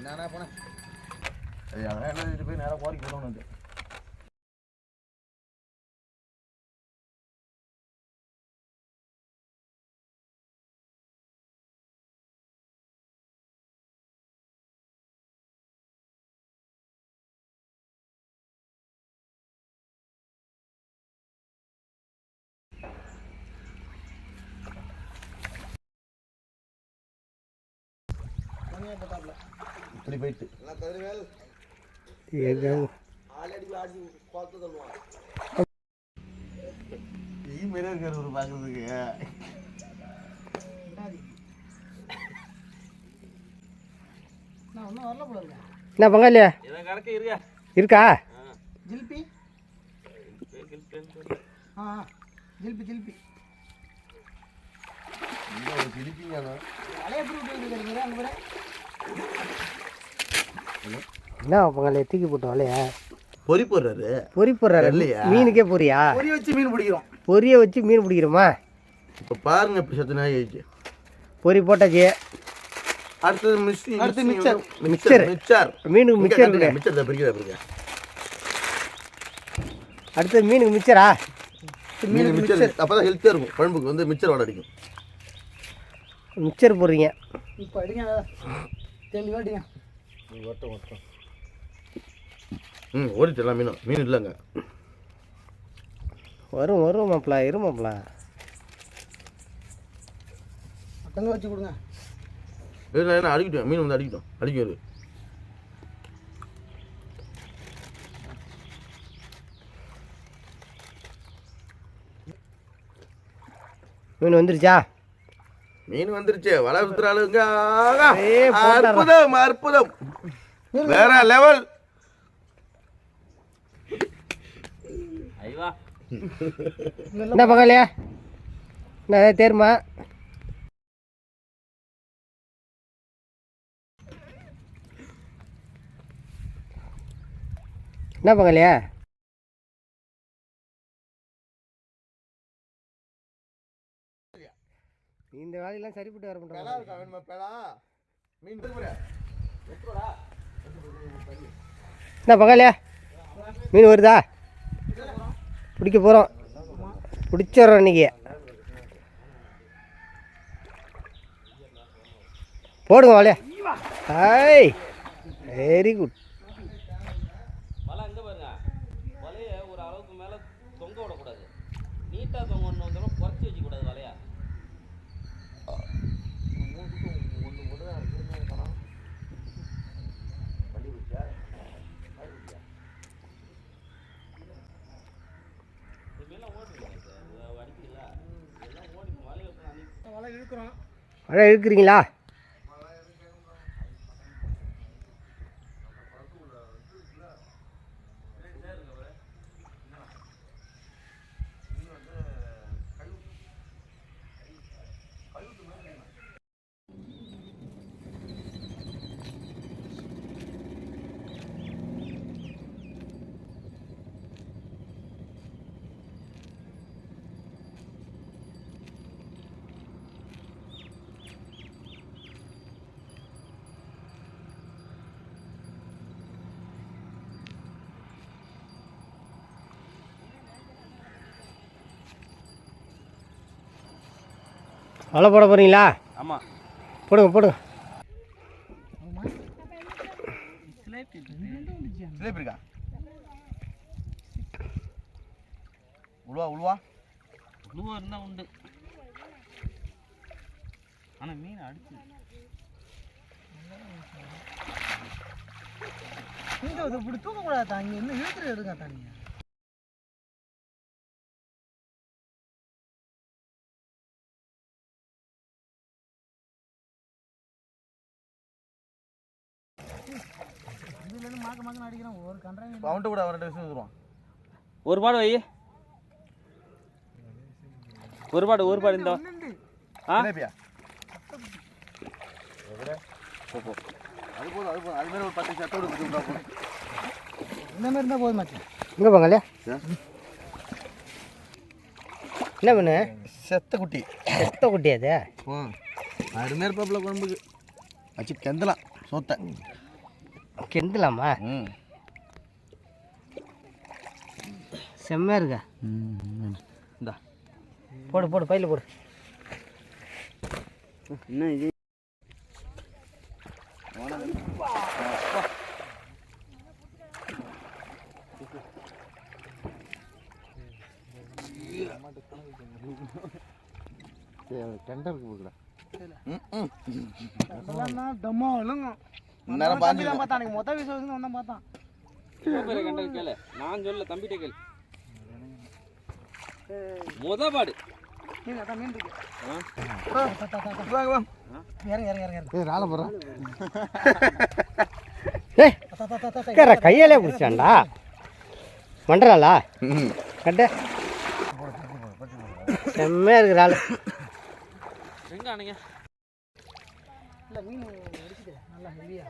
என்னண்ணா போனேன் அதெல்லாம் என்ன இது போய் நேராக கோரிக்கை போடணும் வந்து இப்படி போயிட்டு. ஈ மாரி இருக்காரு ஒரு பார்க்கறதுக்கு என்ன பங்காளி இதை கணக்கு இருக்க? இருக்கா ஜில்பி. ஆ. ஜில்பி ஜில்பி. பிடிப்பிங்க வலைய எப்படி விட்டு அங்கே என்ன பங்காளி தூக்கி போட்டோம் இல்லையா பொறி போடுறாரு. பொறி போடுறாரு. இல்லையா? மீனுக்கே பொரியா பொறி வச்சு மீன் பிடிக்கிறோம். பொரிய வச்சு மீன் பிடிக்கிறோமா? இப்போ பாருங்க இப்போ சத்து நாய் ஆயிடுச்சு பொரி போட்டாச்சு. அடுத்தது மிக்ஸி அடுத்து மிக்சர் மிக்சர். மிக்சர் மீனுக்கு மிச்சர் இருக்கு மிக்சர் தான் பிரிக்கிறா பிரிக்க அடுத்தது மீனுக்கு மிச்சரா? மீன் மிக்சர் அப்போ தான் ஹெல்த்தியாக இருக்கும். குழம்புக்கு வந்து மிக்சர் வாட அடிக்கும். மிச்சர் போடுறீங்க. இப்போ அடிங்க. தெளிவாக அடிங்க ம் ஓடிட்டு எல்லாம் மீனும் மீன் இல்லைங்க. வரும் வரும் மாப்பிள இரு மாப்பிள. தங்க வச்சு கொடுங்க. இல்லை என்ன அடிக்கட்டும்? மீன் வந்து அடிக்கட்டும். அடிக்கும் இது மீன் வந்துருச்சா? மீன் வந்துருச்சு. வலை போட்டாரா. அற்புதம் அற்புதம். வேற லெவல் என்ன என்ன ஏதாவது தேருமா? என்ன பங்காளியா இந்த வேலையெல்லாம் சரிப்பட்டு வர மாட்டோம் மீன் என்ன பங்காளியா மீன் வருதா? பிடிக்க போகிறோம் பிடிச்சிட்றோம் இன்னைக்கு. போடுங்க வாழையா. ஹாய் வெரி குட் வலை எங்கே பாருங்க வலையை ஒரு அளவுக்கு மேலே தொங்க விடக்கூடாது நீட்டாக தொங்க ஒன்று வந்தாலும் குறைச்சி வச்சுக்கூடாது வலையா இதுமாரிலாம் ஓடுறீங்க சார் இது அடிக்கிறீங்களா இதெல்லாம் ஓடி வலையை அன்னைக்கு வலை இழுக்கிறோம் அழகாக இழுக்கிறீங்களா வலை போட போகிறீங்களா ஆமாம் போடுங்க போடுங்க. சிலேபி இருக்கா? உழுவா உழுவா. உழுவா இருந்தால் உண்டு. ஆனால் மீன் அடிச்சு. தூக்கக்கூடாது தாங்க இன்னும் இழுத்துட்டு எடுங்க தாங்க இதுலேருந்து மாக்க மாக்க அடிக்கிறோம் ஒரு கன்றாங்க அவன்கிட்ட கூட அவர்கிட்ட விஷயம் வந்துருவான். ஒரு பாடு வை. ஒரு பாடு ஒரு பாடு இந்த. ஆ? அது போதும் அது போதும். அது மாதிரி ஒரு பத்து போதும். இந்த மாதிரி இருந்தால் போதும் எங்கே பங்காளியா என்ன பண்ணு? செத்த குட்டி. செத்த குட்டி அது? ஆ. அருமையாக இருப்பாப்புல குழம்புக்கு. வச்சு கெந்தலாம். சோத்தை. கிண்டலாமா ம். செம்மையா இருக்கா? இந்தா. போடு போடு பையில போடு. என்ன இது? டெண்டருக்கு போகல அதெல்லாம் டம்மா விழுங்கும் நேரம் பாஞ்சு தான் பார்த்தான் மொத்த விசுவாசம் வந்தான் பார்த்தான் பேரை கண்டது கேளு. நான் சொல்ல தம்பிட்ட கேளு. முத பாடு. மீன் அதான் மீன் இருக்கு. ஆ? இறங்க இறங்க இறங்க ஏய் ரால போடுறான் ஏய் தா, தா, தா, தா, தா. கேர கையாலே பிடிச்சாண்டா மண்டராளா கட்டு. செம்மையா இருக்கிற ஆளு எங்க அன்னைக்கு இல்ல மீன் அடிக்குது நல்லா ஹெவியா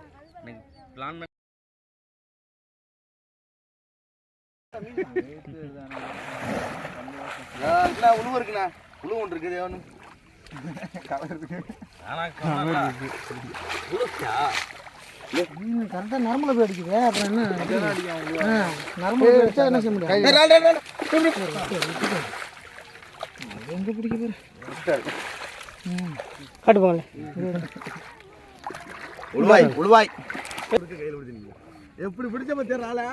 பிளான் பண்ணி இருக்குண்ணா உழுவு இருக்குண்ணா? உழுவு ஒன்று இருக்குது ஒன்று? மீன் கரெக்டாக நரம்புல போய் அடிக்குது அப்புறம் என்ன? நரம்புல போய் அடிச்சா என்ன செய்ய முடியும்? எங்க பிடிக்க காட்டு போங்களே உழுவாய். உழுவாய். எப்படி பிடிச்ச பத்தியா ராளா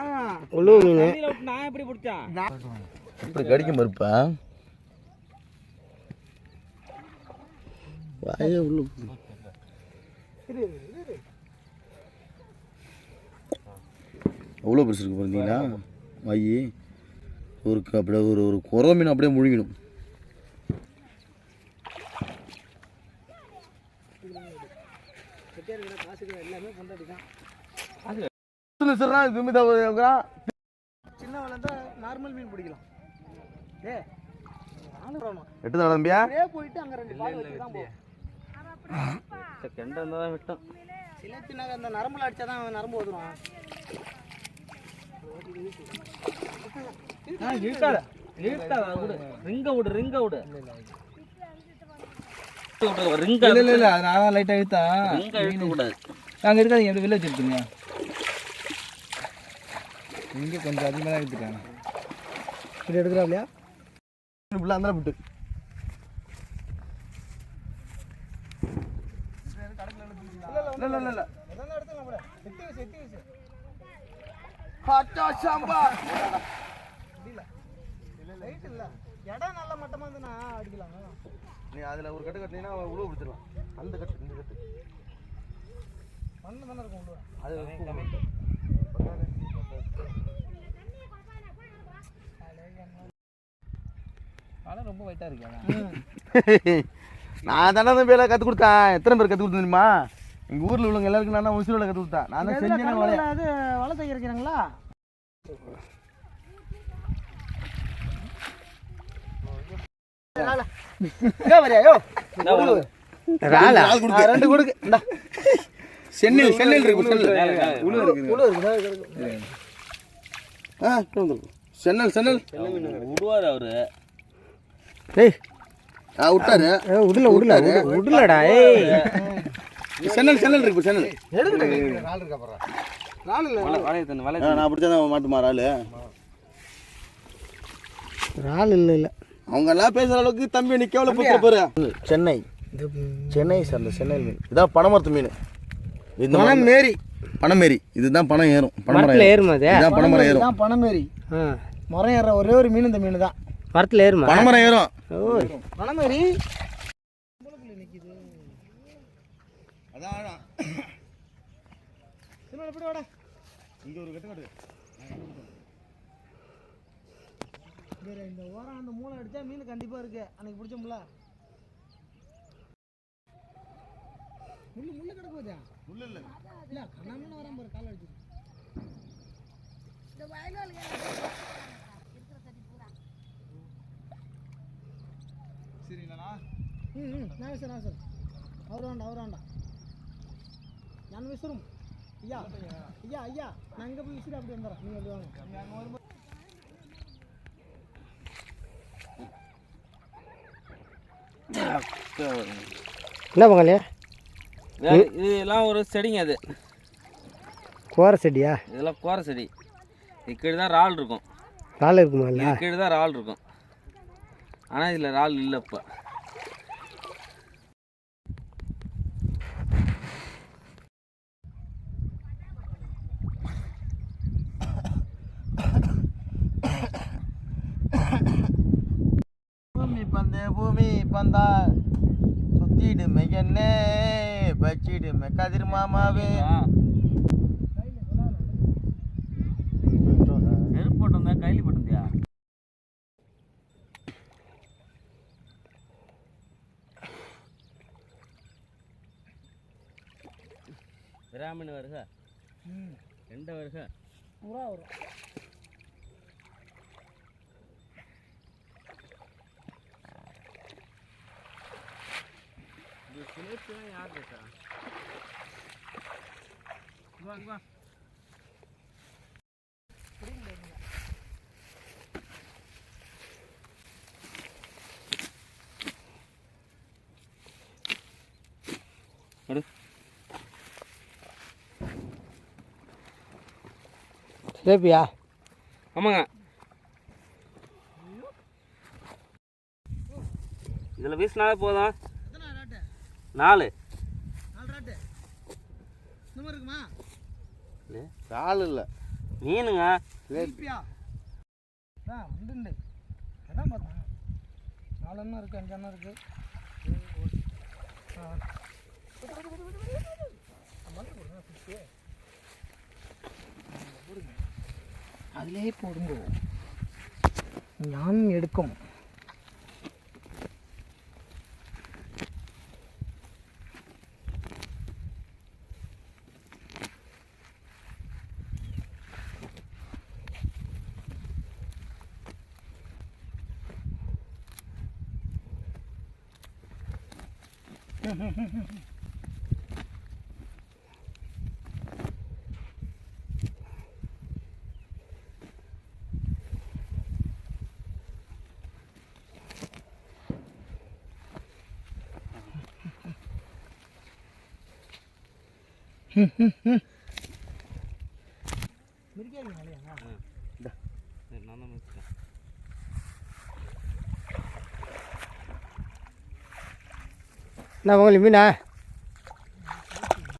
உழுவு மீன் நான் எப்படி பிடிச்சான்? இப்படி கடிக்கும் மறுப்பா வாயே உள்ள எவ்வளோ பெருசு இருக்கு பார்த்தீங்களா வாயி. ஒரு அப்படியே ஒரு ஒரு குறவ மீன் அப்படியே முழுங்கிடும் சின்ன வளர்ந்தா நார்மல் மீன் பிடிக்கலாம். ஏ எட்டு தம்பியா? அப்படியே போயிட்டு அங்க ரெண்டு பால் வச்சு தான் போகும் கெண்ட இருந்தால் தான் விட்டோம். சிலத்தினாக அந்த நரம்புல அடிச்சா தான் நரம்பு வந்துடும் இழுக்காத இழுக்காத விடு. ரிங்க விடு ரிங்க விடு. ரிங்க இல்ல இல்ல இல்ல நான் லைட்டா இழுத்தா ரிங்க இழுக்க கூடாது அங்க இருக்காதீங்க வெளில வச்சிருக்கீங்க இங்க கொஞ்சம் அதிகமாக தான் எடுத்துட்டாங்க. இப்படி எடுக்கிறா இல்லையா? ஃபுல்லாக அந்த விட்டு இல்ல இல்ல இல்ல. இடம் நல்ல மட்டமா இருந்துன்னா அடிக்கலாம் நீ அதுல ஒரு கட்டு கட்டினீங்கன்னா உழுவு பிடிச்சிடலாம் அந்த கட்டு இந்த கட்டு. மண்ணு தானே இருக்கும் உள்ள அது ரொம்ப வெயிட்டாக இருக்கு அதான் நான் தானே வேலை கற்றுக் கொடுத்தேன். எத்தனை பேர் கற்றுக் கொடுத்தேன் தெரியுமா? எங்கள் ஊரில் உள்ளவங்க எல்லாருக்கும் நான் தான் உசுரோட கற்றுக் கொடுத்தேன். நான் தான் செஞ்சேன் வளைய அது வலை தைக்கிறீங்களா ரெண்டு கொடுக்கு இந்தா. சென்னையில் சென்னையில் இருக்கு. ஆ சென்னல் சென்னல். விடுவார் அவரு. ஏய் ஆ விட்டாரு. உடல உடல உட- உடலடா ஏய். சென்னல் சென்னல் இருக்கு சென்னல். தண்ணி வளைய ஆ, நான் பிடிச்சா தான் மாட்டுமா ஆளு? ராள் இல்லை இல்லை. அவங்க எல்லாம் பேசுற அளவுக்கு தம்பி நிக்க எவ்வளவு புத்திர பாரு சென்னை. சென்னை சார்ந்த சென்னை மீன். இதான் பனைமரத்து மீன். இந்த மேரி. பனைமேரி. இதுதான் பணம் ஏறும். பனைமரம் மரத்தில் ஏறும். ஏறுமா அது? இதுதான் பனைமரம் ஏறும். தான் பணமேரி ஆ. மரம் ஏற ஒரே ஒரு மீன் இந்த மீன் தான் மரத்தில் ஏறுமா? பனைமரம் ஏறும். ஓய். பணமேரி அதான் இங்க ஒரு கட்டு கட்டு இந்த ஓரம் அந்த மூளை அடிச்சா மீன் கண்டிப்பா இருக்கு. அன்னைக்கு பிடிச்சோம்ல. முள்ளு முள்ளு கிடக்கு போதா உள்ள இல்ல. இல்ல கண்ணாமன்னு வராம பாரு கால் அடிச்சு சரிங்களா ம் ம் நான் விசார் நான் விசார் அவர் வேண்டாம் அவர் வேண்டாம் நான் விசுறும். ஐயா ஐயா ஐயா நான் இங்கே போய் விசிறு அப்படி வந்துடுறேன். நீங்கள் அப்படி வாங்க. என்ன பங்காளி இதெல்லாம் ஒரு செடிங்க அது. கோர செடியா? இதெல்லாம் கோர செடி. இதுக்கீழே தான் இறால் இருக்கும். ரால் இருக்குமா இல்லை இதுக்கீழே தான் இறால் இருக்கும். ஆனால் இதில் இறால் இல்லை இப்போ. பூமி பந்து பூமி பந்தா சுத்திடுமே என்ன. பச்சிடுமே கதிர் மாமாவே நெருப்பு போட்டிருந்தா கைலி போட்டிருந்தியா? விராமன் வருக. ரெண்டு வருக. பூரா வரும் யார் இருக்கா? வா வா. எடு. சிலேப்பியா ஆமாங்க. இதில் வீசினாலே போதும். நாலு. நாலு இல்லை. மீனுங்க. உண்டு உண்டு. அதான் பார்த்தேன் நாலு எண்ணம் இருக்குது அஞ்சு இருக்குது அதிலே போடுங்க. ஞானம் எடுக்கும். மிருகேங்க இல்லையா நான் தான் வச்சுட்டேன் என்ன உங்களுக்கு மீனா